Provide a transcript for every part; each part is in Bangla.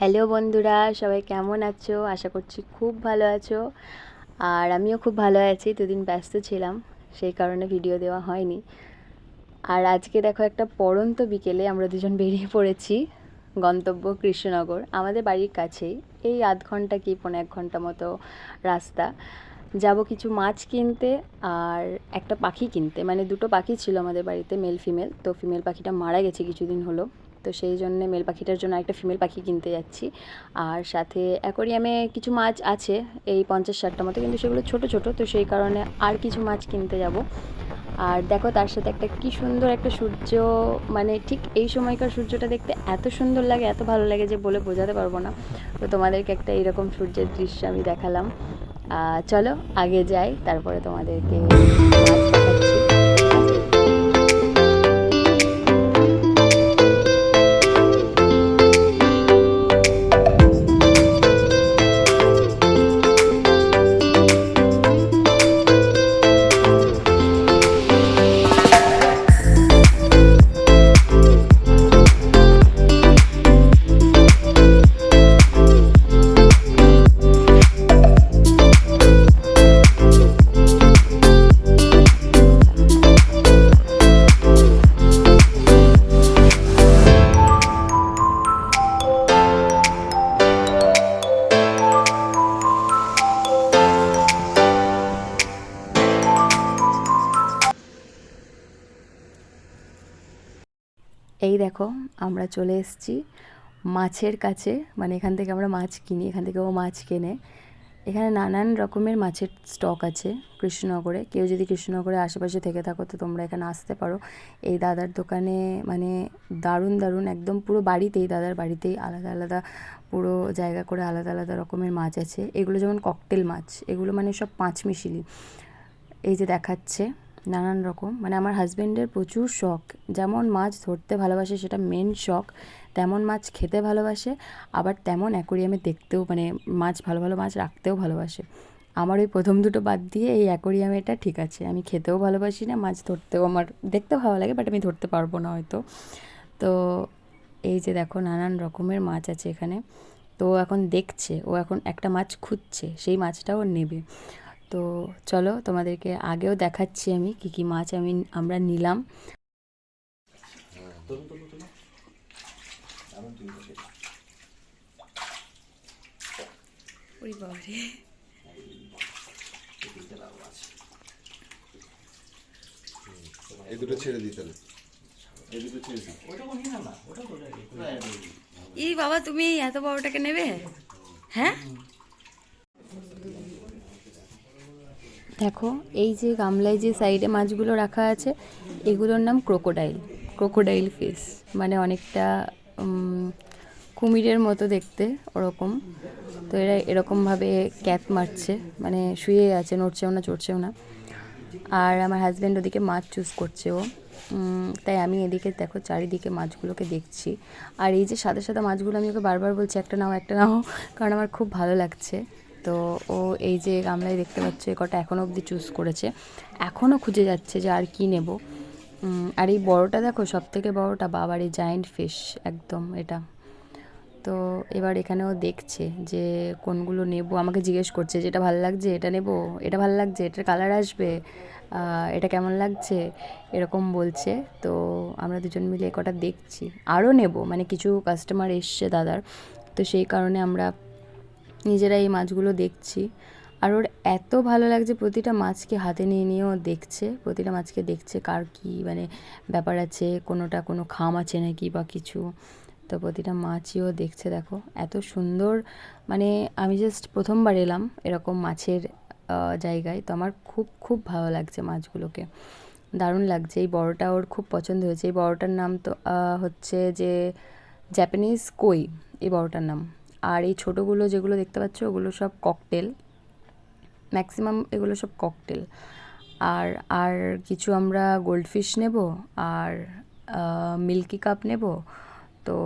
হ্যালো বন্ধুরা, সবাই কেমন আছো? আশা করছি খুব ভালো আছো। আর আমিও খুব ভালো আছি দুদিন ব্যস্ত ছিলাম, সেই কারণে ভিডিও দেওয়া হয়নি। আর আজকে দেখো একটা পড়ন্ত বিকেলে আমরা দুজন বেরিয়ে পড়েছি গন্তব্য কৃষ্ণনগর। আমাদের বাড়ির কাছেই, এই আধ ঘণ্টা কি পৌনে এক ঘণ্টা মতো রাস্তা। যাব কিছু মাছ কিনতে আর একটা পাখি কিনতে। মানে দুটো পাখি ছিল আমাদের বাড়িতে মেল ফিমেল তো ফিমেল পাখিটা মারা গেছে কিছুদিন হলো। তো সেই জন্যে মেল পাখিটার জন্য একটা ফিমেল পাখি কিনতে যাচ্ছি। আর সাথে অ্যাকোরিয়ামে কিছু মাছ আছে, এই পঞ্চাশ ষাটটা মতো, কিন্তু সেগুলো ছোট ছোট, তো সেই কারণে আর কিছু মাছ কিনতে যাব। আর দেখো তার সাথে একটা কি সুন্দর একটা সূর্য মানে ঠিক এই সময়কার সূর্যটা দেখতে এত সুন্দর লাগে, এত ভালো লাগে যে বলে বোঝাতে পারব না। তো তোমাদেরকে একটা এরকম সূর্যের দৃশ্য আমি দেখালাম। চলো আগে যাই, তারপরে তোমাদেরকে আমরা চলে এসেছি মাছের কাছে। মানে এখান থেকে আমরা মাছ কিনি, এখান থেকে ও মাছ কেনে। এখানে নানান রকমের মাছের স্টক আছে কৃষ্ণনগরে। কেউ যদি কৃষ্ণনগরে আশেপাশে থেকে থাকো, তো তোমরা এখানে আসতে পারো। এই দাদার দোকানে মানে দারুণ দারুণ, একদম পুরো বাড়িতেই, দাদার বাড়িতেই আলাদা আলাদা, পুরো জায়গা করে আলাদা আলাদা রকমের মাছ আছে। এগুলো যেমন ককটেল মাছ, এগুলো মানে সব পাঁচ মিশিলি। এই যে দেখাচ্ছে। নানান রকম। মানে আমার হাজব্যান্ডের প্রচুর শখ। যেমন মাছ ধরতে ভালোবাসে, সেটা মেন শখ। তেমন মাছ খেতে ভালোবাসে। আবার তেমন অ্যাকোরিয়ামে দেখতেও মানে মাছ, ভালো ভালো মাছ রাখতেও ভালোবাসে। আমার ওই প্রথম দুটো বাদ দিয়ে এই অ্যাকোরিয়ামেটা ঠিক আছে। আমি খেতেও ভালোবাসি না, মাছ ধরতেও আমার দেখতেও ভালো লাগে বাট আমি ধরতে পারব না হয়তো। তো এই যে দেখো, নানান রকমের মাছ আছে এখানে। তো ও এখন দেখছে, ও এখন একটা মাছ খুঁজছে, সেই মাছটাও নেবে। তো চলো তোমাদেরকে আগেও দেখাচ্ছি আমি কি কি মাছ আমি আমরা নিলাম। এই দুটো ছেড়ে দিই তাহলে। এই দুটো ছেড়ে দিই। ই বাবা তুমি এত বড়টাকে নেবে? হ্যাঁ? দেখো, এই যে গামলায় যে সাইডে মাছগুলো রাখা আছে, এগুলোর নাম ক্রোকোডাইল ক্রোকোডাইল ফিস মানে অনেকটা কুমিরের মতো দেখতে ওরকম। তো এরা এরকমভাবে ক্যাপ মারছে মানে শুয়ে আছে, নড়ছেও না, চড়ছেও না। আর আমার হাজব্যান্ড ওদিকে মাছ চুজ করছে ও। তাই আমি এদিকে দেখো চারিদিকে মাছগুলোকে দেখছি। আর এই যে সাদা সাদা মাছগুলো, আমি ওকে বারবার বলছি, একটা নাও একটা নাও। কারণ আমার খুব ভালো লাগছে। তো ও এই যে গামলায় দেখতে পাচ্ছ, এ কটা এখনও অবধি চুজ করেছে। এখনও খুঁজে যাচ্ছে যে আর কি নেব। আর এই বড়টা দেখো সব থেকে বড়টা বাবার এই জায়েন্ট ফিশ একদম এটা। তো এবার এখানেও দেখছে যে কোনগুলো নেব। আমাকে জিজ্ঞেস করছে যেটা ভালো লাগছে, এটা নেব, এটা ভালো লাগছে, এটার কালার আসবে এটা কেমন লাগছে, এরকম বলছে। তো আমরা দুজন মিলে কটা দেখছি। আরও নেব মানে কিছু কাস্টমার এসছে দাদার। তো সেই কারণে আমরা নিজেরা এই মাছগুলো দেখছি। আর ওর এত ভালো লাগছে, প্রতিটা মাছকে হাতে নিয়ে নিয়েও দেখছে, প্রতিটা মাছকে দেখছে কার কী মানে ব্যাপার আছে, কোনোটা কোনো খাম আছে নাকি বা কিছু। তো প্রতিটা মাছইও দেখছে, দেখো, এত সুন্দর। মানে আমি জাস্ট প্রথমবার এলাম এরকম মাছের জায়গায়, তো আমার খুব খুব ভালো লাগছে মাছগুলোকে। দারুণ লাগছে। এই বড়টা ওর খুব পছন্দ হয়েছে। এই বড়টার নাম তো হচ্ছে যে জ্যাপানিজ কই এই বড়টার নাম। আর এই ছোটোগুলো যেগুলো দেখতে পাচ্ছ, ওগুলো সব ককটেল ম্যাক্সিমাম এগুলো সব ককটেল আর আর কিছু আমরা গোল্ডফিশ নেব, আর মিল্কি কাপ নেব। তো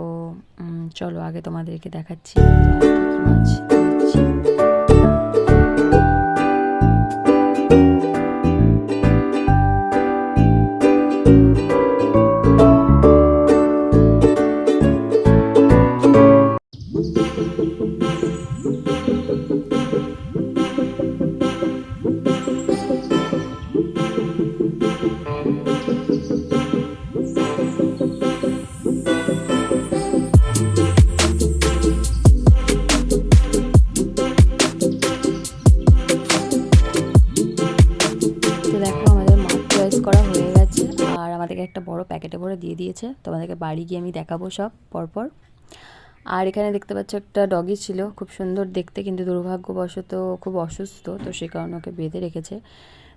চলো আগে তোমাদেরকে দেখাচ্ছি। মাছ দিয়ে দিয়েছে। তোমাদেরকে বাড়ি গিয়ে আমি দেখাবো সব পরপর। আর এখানে দেখতে পাচ্ছ একটা ডগি ছিল, খুব সুন্দর দেখতে কিন্তু দুর্ভাগ্যবশত খুব অসুস্থ, তো সে কারণে ওকে বেঁধে রেখেছে।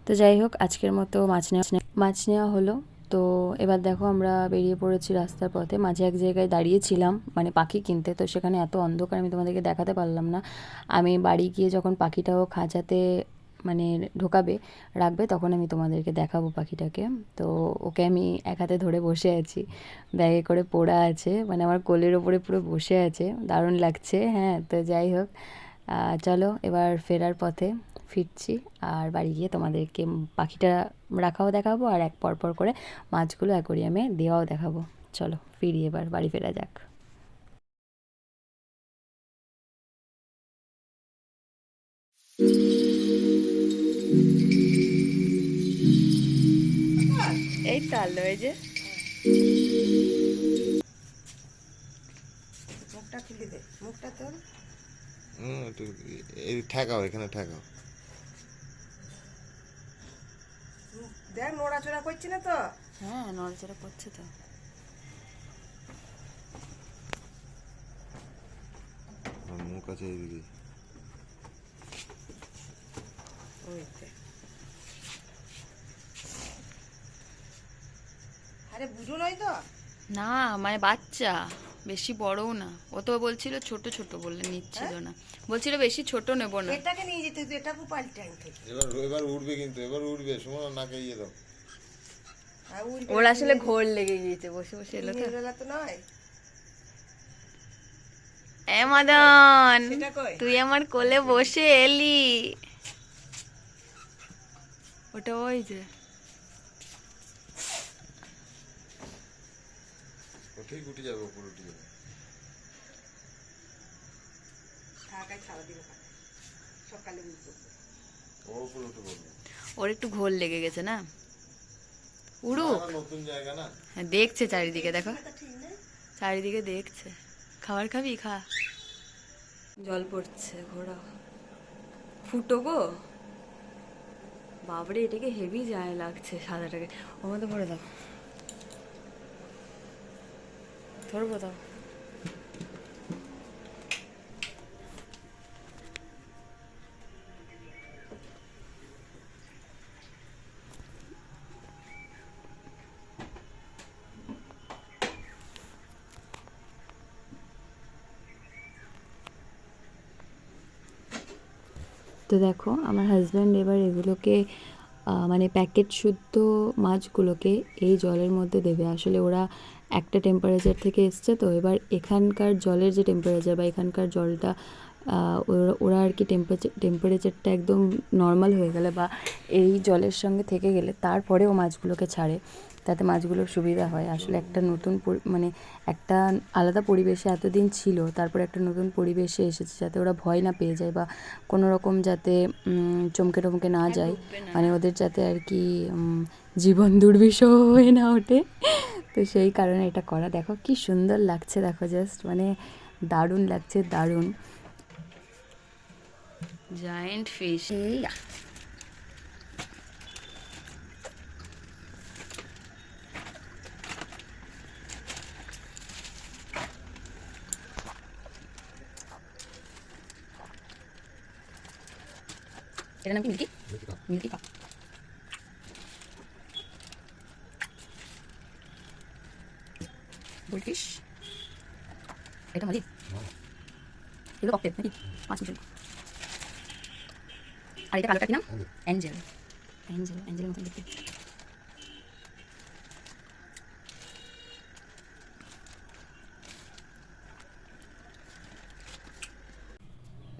তো যাই হোক, আজকের মতো মাছ নেওয়া মাছ নেওয়া হলো। তো এবার দেখো আমরা বেরিয়ে পড়েছি রাস্তার পথে। মাঝে এক জায়গায় দাঁড়িয়েছিলাম মানে পাখি কিনতে। তো সেখানে এত অন্ধকার আমি তোমাদেরকে দেখাতে পারলাম না। আমি বাড়ি গিয়ে যখন পাখিটাও খাঁচাতে মানে ঢোকাবে, রাখবে, তখন আমি তোমাদেরকে দেখাবো পাখিটাকে। তো ওকে আমি এক হাতে ধরে বসে আছি। ব্যাগে করে পোড়া আছে মানে আমার কোলের ওপরে পুরো বসে আছে। দারুণ লাগছে হ্যাঁ তো যাই হোক চলো এবার ফেরার পথে ফিরছি আর বাড়ি গিয়ে তোমাদেরকে পাখিটা রাখাও দেখাবো আর এক পর পর করে মাছগুলো অ্যাকোরিয়ামে দেওয়াও দেখাবো। চলো, ফিরি এবার, বাড়ি ফেরা যাক। এই তো আলো এই যে। মুখটা খুলে দে মুখটা তোর। হুম একটু এই ঠেকাও এখানে ঠেকাও। দেখ নড়াচড়া করছি না তো? হ্যাঁ নড়াচড়া করছে তো। মুখ আছে এইদিকে। ওই আরে বুঝো নয় তো। না মানে বাচ্চা বেশি বড়ও না। ও তো বলছিল ছোট ছোট বললে নিচ্ছিল না। বলছিল বেশি ছোট নেব না। এটাকে নিয়ে যেতে এটাকে পাল্টে আনতে হতো। এবার এবার উঠবে কিন্তু এবার উঠবে। সময় নাকে ইয়ে দাও। ওর আসলে ঘোর লেগে গিয়েছে বসে বসে এলো তো। দিনের বেলা তো নয়। এ মদন তুই আমার কোলে বসে এলি। ওটা ওই যে। ঠিক উঠে যাবে উপরে উঠে যাবে। ওর একটু ঘোর লেগে গেছে না? উড়ুক নতুন জায়গা না? হ্যাঁ দেখছে চারিদিকে দেখো। চারিদিকে দেখছে। খাবার খাবি? খা। জল পড়ছে ঘোড়া। ফুটো গো। বাবরে এটাকে হেভি যায় লাগছে সাদাটাকে। ওর মধ্যে ভরে দাও। ধরবো দাও। তো দেখো, আমার হাজব্যান্ড এবার এগুলোকে মানে প্যাকেট শুদ্ধ মাছগুলোকে এই জলের মধ্যে দেবে। আসলে ওরা একটা টেম্পারেচার থেকে এসছে তো এবার এখানকার জলের যে টেম্পারেচার বা এখানকার জলটা ওরা ওরা আর কি টেম্পারেচার টেম্পারেচারটা একদম নর্মাল হয়ে গেলে বা এই জলের সঙ্গে থেকে গেলে তারপরে ও মাছগুলোকে ছাড়ে। তাতে মাছগুলোর সুবিধা হয়। আসলে একটা নতুন মানে একটা আলাদা পরিবেশে এতদিন ছিল তারপরে একটা নতুন পরিবেশে এসেছে যাতে ওরা ভয় না পেয়ে যায় বা কোনো রকম যাতে চমকে টমকে না যায়। মানে ওদের যাতে আর কি জীবন দুর্বিষহ হয়ে না ওঠে। তো সেই কারণে এটা করা। দেখো কি সুন্দর লাগছে দেখো জাস্ট মানে দারুণ লাগছে দারুণ। জায়েন্ট ফিশ এটার নাম কি? মিল্কি? মিল্কি কাপ এটা মালি এগুলো ককটেল নাকি? মিশালি আর এটা কালোটা কি নাম? অ্যাঞ্জেল অ্যাঞ্জেল অ্যাঞ্জেলের মতন দেখতে।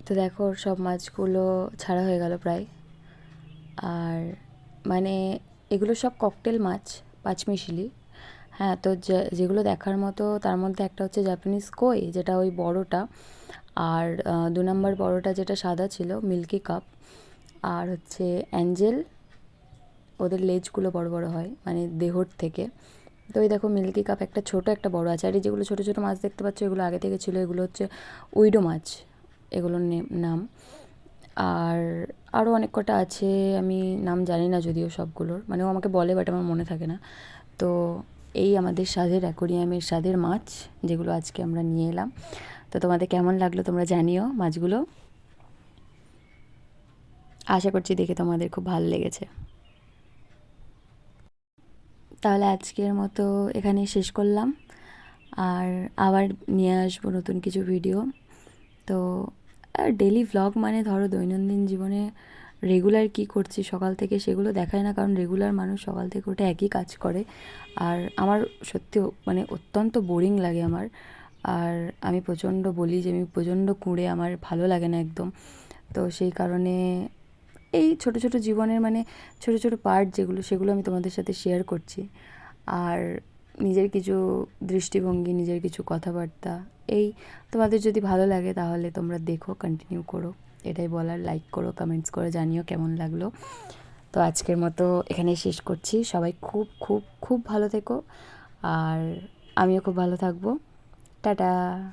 তো দেখো সব মাছগুলো ছাড়া হয়ে গেল প্রায়। আর মানে এগুলো সব ককটেল মাছ পাঁচমিশালি হ্যাঁ তো যেগুলো দেখার মতো তার মধ্যে একটা হচ্ছে জাপানিজ কই যেটা ওই বড়টা। আর দু নম্বর বড়টা যেটা সাদা ছিল মিল্কি কাপ আর হচ্ছে অ্যাঞ্জেল ওদের লেজগুলো বড় বড় হয় মানে দেহর থেকে। তো ওই দেখো মিল্কি কাপ একটা ছোট একটা বড় আছে। আর এই যেগুলো ছোটো ছোটো মাছ দেখতে পাচ্ছ, এগুলো আগে থেকে ছিল, এগুলো হচ্ছে উইডো মাছ, এগুলোর নাম। আর আরও অনেক কটা আছে, আমি নাম জানি না যদিও সবগুলোর মানে ও আমাকে বলে বাট আমার মনে থাকে না। তো এই আমাদের স্বাদের অ্যাকোরিয়ামের স্বাদের মাছ, যেগুলো আজকে আমরা নিয়ে এলাম। তো তোমাদের কেমন লাগল তোমরা জানিও মাছগুলো। আশা করছি দেখে তোমাদের খুব ভালো লেগেছে। তাহলে আজকের মতো এখানেই শেষ করলাম। আর আবার নিয়ে আসব নতুন কিছু ভিডিও তো আর ডেলি ভ্লগ মানে ধরো দৈনন্দিন জীবনে রেগুলার কি করছি সকাল থেকে সেগুলো দেখায় না, কারণ রেগুলার মানুষ সকাল থেকে উঠে একই কাজ করে। আর আমার সত্যি মানে অত্যন্ত বোরিং লাগে আমার। আর আমি প্রচণ্ড বলি যে, আমি প্রচণ্ড কুঁড়ে, আমার ভালো লাগে না একদম। তো সেই কারণে এই ছোট ছোট জীবনের মানে ছোট ছোট পার্ট যেগুলো, সেগুলো আমি তোমাদের সাথে শেয়ার করছি। আর নিজের কিছু দৃষ্টিভঙ্গি, নিজের কিছু কথাবার্তা, এই তোমাদের যদি ভালো লাগে তাহলে তোমরা দেখো কন্টিনিউ করো। এটাই বলার লাইক করো কমেন্টস করে, জানিও কেমন লাগল। তো আজকের মতো এখানে শেষ করছি। সবাই খুব খুব খুব ভালো থেকো। আর আমিও খুব ভালো থাকব। টাটা!